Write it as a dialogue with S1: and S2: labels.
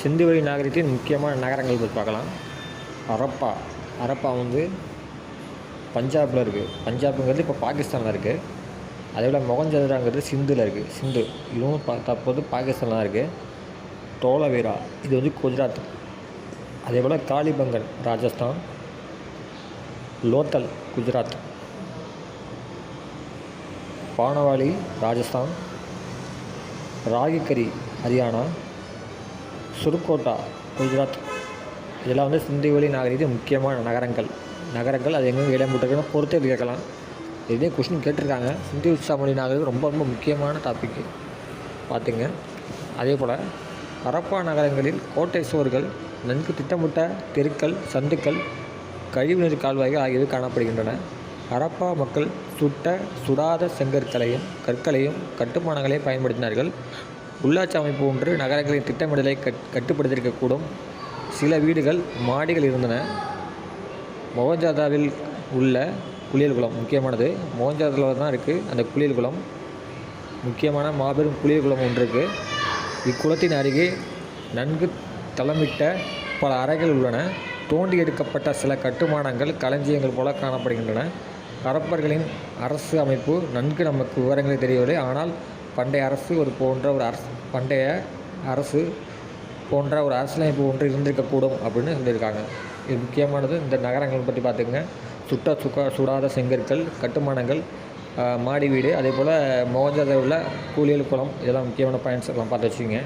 S1: சிந்துவெளி நாகரிகத்தின் முக்கியமான நகரங்கள் பற்றி பார்க்கலாம். ஹரப்பா ஹரப்பா வந்து பஞ்சாபில் இருக்குது பஞ்சாப்புங்கிறது இப்போ பாகிஸ்தானில் இருக்குது அதே போல் மொகஞ்சதுராங்கிறது சிந்தில் இருக்குது சிந்து இதுவும் பா தற்போது பாகிஸ்தானில் இருக்குது டோலவீரா இது வந்து குஜராத். அதே போல் காளிபங்கன் ராஜஸ்தான். லோத்தல் குஜராத். பானவாலி ராஜஸ்தான். ராகிக்கரி ஹரியானா. சுருக்கோட்டா குஜராத். இதெல்லாம் வந்து சிந்துவெளி நாகரிகத்தின் முக்கியமான நகரங்கள். நகரங்கள் அது எங்கெங்கே இடம் போட்டிருக்குன்னு பொறுத்து கேட்கலாம். இதே கொஷின் கேட்டிருக்காங்க. சிந்து சமொழி நாகரிகம் ரொம்ப ரொம்ப முக்கியமான டாப்பிக்கு பார்த்துங்க. அதே போல் ஹரப்பா நகரங்களில் கோட்டை சுவர்கள் நன்கு திட்டமிட்ட தெருக்கள் சந்துக்கள் கழிவுநீர் கால்வாய்கள் ஆகியவை காணப்படுகின்றன. ஹரப்பா மக்கள் சுட்ட சுடாத செங்கற்களையும் கற்களையும் கட்டுமானங்களையும் பயன்படுத்தினார்கள். உள்ளாட்சி அமைப்பு ஒன்று நகரங்களின் திட்டமிடலை கட் கட்டுப்படுத்தியிருக்கக்கூடும். சில வீடுகள் மாடிகள் இருந்தன. மொகஞ்சாதாவில் உள்ள குளியல் குளம் முக்கியமானது. மொகஞ்சாதாவில் தான் இருக்குது அந்த குளியல் குளம். முக்கியமான மாபெரும் குளியல் குளம் ஒன்று இருக்குது இக்குளத்தின் அருகே நன்கு தளமிட்ட பல அறைகள் உள்ளன. தோண்டி எடுக்கப்பட்ட சில கட்டுமானங்கள் களஞ்சியங்கள் போல காணப்படுகின்றன. அரப்பர்களின் அரசு அமைப்பு நன்கு நமக்கு விவரங்களை தெரியவில்லை. ஆனால் பண்டைய அரசு ஒரு போன்ற ஒரு அரசு பண்டைய அரசு போன்ற ஒரு அரசியலமைப்பு ஒன்று இருந்திருக்கக்கூடும் அப்படின்னு சொல்லியிருக்காங்க. இது முக்கியமானது. இந்த நகரங்கள் பற்றி பார்த்துங்க சுட்ட சுக்கா சுடாத செங்கற்கள் கட்டுமானங்கள் மாடி வீடு அதே போல் மோஜாதவில் உள்ள கூலியல் குளம் இதெல்லாம் முக்கியமான பாயிண்ட்ஸ் எல்லாம் பார்த்து வச்சுங்க